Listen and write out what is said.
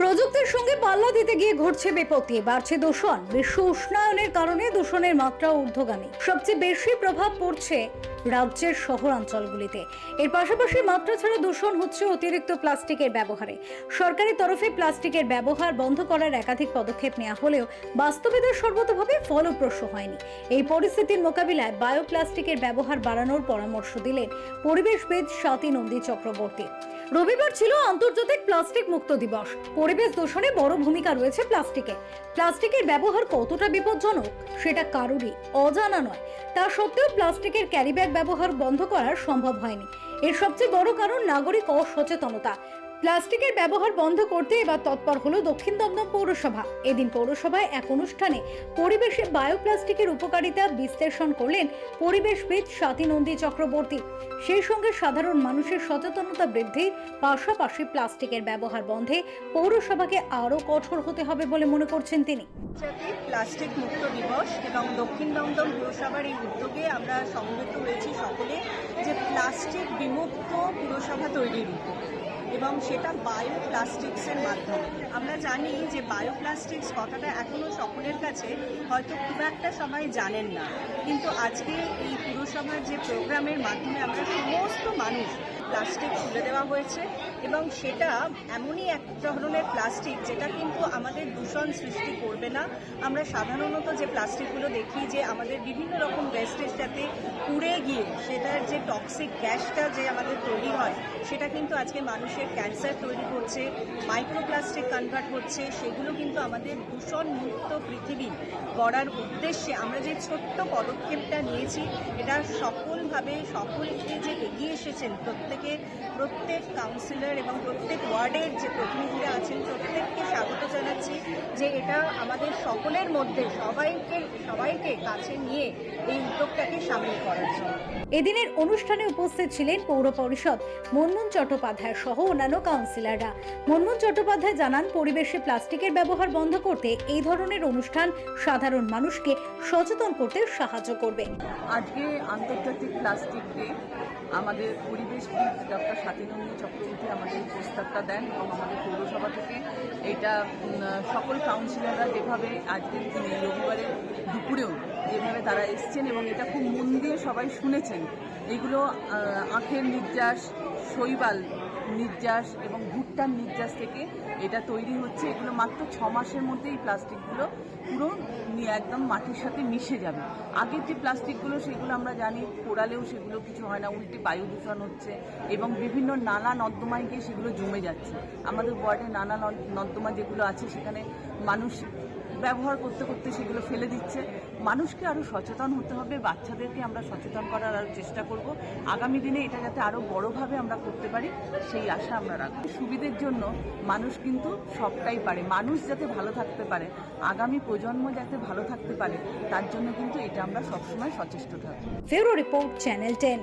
প্রযুক্তির সঙ্গে পাল্লা দিতে গিয়ে ঘটছে বিপত্তি, বাড়ছে দূষণ। বিশ্ব উষ্ণায়নের কারণে দূষণের মাত্রা ঊর্ধ্বগামী। সবচেয়ে বেশি প্রভাব পড়ছে রাজ্যের শহরাঞ্চলগুলিতে। এর পাশাপাশি মাত্রা ছাড়া দূষণ হচ্ছে অতিরিক্ত প্লাস্টিকের ব্যবহারে। সরকারি তরফে প্লাস্টিকের ব্যবহার বন্ধ করার একাধিক পদক্ষেপ নেওয়া হলেও বাস্তবে তা সর্বতভাবে ফলপ্রসূ হয়নি। এই পরিস্থিতির মোকাবিলায় বায়োপ্লাস্টিকের ব্যবহার বাড়ানোর পরামর্শ দিলেন পরিবেশবিদ স্বাতী নন্দী চক্রবর্তী। রবিবার ছিল আন্তর্জাতিক প্লাস্টিক মুক্ত দিবস। পরিবেশ দূষণে বড় ভূমিকা রয়েছে প্লাস্টিকে। প্লাস্টিকের ব্যবহার কতটা বিপজ্জনক, সেটা কারোরই অজানা নয়। তা সত্ত্বেও প্লাস্টিকের ক্যারিব্যাগ ব্যবহার বন্ধ করা সম্ভব হয়নি। এর সবচেয়ে বড় কারণ নাগরিক অসচেতনতা। প্লাস্টিকের ব্যবহার বন্ধ করতে এবার তৎপর হলো দক্ষিণ দমদম পৌরসভা। এদিন পৌরসভায় এক অনুষ্ঠানে পরিবেশে বায়োপ্লাস্টিকের উপকারিতা বিশ্লেষণ করলেন পরিবেশবিদ স্বাতী নন্দী চক্রবর্তী। সেই সঙ্গে সাধারণ মানুষের সচেতনতা বৃদ্ধির পাশাপাশি প্লাস্টিকের ব্যবহার বন্ধে পৌরসভাকে আরও কঠোর হতে হবে বলে মনে করছেন তিনি। প্লাস্টিক মুক্ত দিবস এবং দক্ষিণ দমদম পুরসভার এই উদ্যোগে আমরা সমবেত হয়েছি সকলে যে প্লাস্টিক বিমুক্ত পুরসভা তৈরির এবং সেটা বায়ো প্লাস্টিক্সের মাধ্যমে। আমরা জানি যে বায়ো প্লাস্টিক্স কথাটা এখনও সকলের কাছে হয়তো খুব একটা সবাই জানেন না। কিন্তু আজকে এই পুরসভার যে প্রোগ্রামের মাধ্যমে আমরা সমস্ত মানুষ প্লাস্টিক তুলে দেওয়া হয়েছে এবং সেটা এমনই এক ধরনের প্লাস্টিক যেটা কিন্তু আমাদের দূষণ সৃষ্টি করবে না। আমরা সাধারণত যে প্লাস্টিকগুলো দেখি যে আমাদের বিভিন্ন রকম ওয়েস্টেজ যাতে পুড়ে গিয়ে সেটার যে টক্সিক গ্যাসটা যে আমাদের তৈরি হয়, সেটা কিন্তু আজকে মানুষের ক্যান্সার তৈরি করছে মাইক্রোপ্লাস্টিক কনভার্ট হচ্ছে, সেগুলো কিন্তু আমাদের দূষণ মুক্ত পৃথিবী গড়ার উদ্দেশ্যে আমরা যে ছোট্ট পদক্ষেপটা নিয়েছি, এটা সকলভাবে সকলকে যে এগিয়ে এসেছেন প্রত্যেকে, প্রত্যেক কাউন্সিলর এবং প্রত্যেক ওয়ার্ডের যে প্রতিনিধিরা আছেন, প্রত্যেককে স্বাগত জানাচ্ছি যে এটা আমাদের সকলের মধ্যে সবাইকে সবাইকে কাছে নিয়ে এই উদ্যোগটাকে সামিল করার জন্য। এদিনের অনুষ্ঠানে উপস্থিত ছিলেন পৌর পরিষদ মনমোহন চট্টোপাধ্যায় সহ অন্যান্য কাউন্সিলররা মনমোহন চট্টোপাধ্যায় জানান, পরিবেশে প্লাস্টিকের ব্যবহার বন্ধ করতে এই ধরনের অনুষ্ঠান সাধারণ মানুষকে সচেতন করতে সাহায্য করবে। আজকে আন্তর্জাতিক প্লাস্টিক ডে। আমাদের পরিবেশবিদ ডক্টর স্বাধীনন্দী চক্রবর্তী আমাদের প্রস্তাবটা দেন এবং আমাদের পৌরসভা থেকে এটা সকল কাউন্সিলররা যেভাবে আজকের দিনে, রবিবারে দুপুরেও যেভাবে তারা এসছেন এবং এটা খুব মন দিয়ে সবাই শুনেছেন, এগুলো আখের নির্যাস, শৈবাল নির্যাস এবং ভুট্টার নির্যাস থেকে এটা তৈরি হচ্ছে। এগুলো মাত্র ছ মাসের মধ্যে এই প্লাস্টিকগুলো পুরো একদম মাটির সাথে মিশে যাবে। আগের যে প্লাস্টিকগুলো, সেগুলো আমরা জানি, পোড়ালেও সেগুলো কিছু হয় না, উল্টে বায়ু দূষণ হচ্ছে এবং বিভিন্ন নালা নর্দমায় গিয়ে সেগুলো জমে যাচ্ছে। আমাদের ওয়ার্ডে নানা নর্দমা যেগুলো আছে, সেখানে মানুষ ব্যবহার করতে করতে সেগুলো ফেলে দিচ্ছে। মানুষকে আরও সচেতন হতে হবে, বাচ্চাদেরকে আমরা সচেতন করার আরও চেষ্টা করব। আগামী দিনে এটা যাতে আরও বড়োভাবে আমরা করতে পারি, সেই আশা আমরা রাখব। সুবিধের জন্য মানুষ কিন্তু সবটাই পারে। মানুষ যাতে ভালো থাকতে পারে, আগামী প্রজন্ম যাতে ভালো থাকতে পারে, তার জন্য কিন্তু এটা আমরা সবসময় সচেষ্ট থাকব। ফেরো রিপোর্ট চ্যানেল টেন।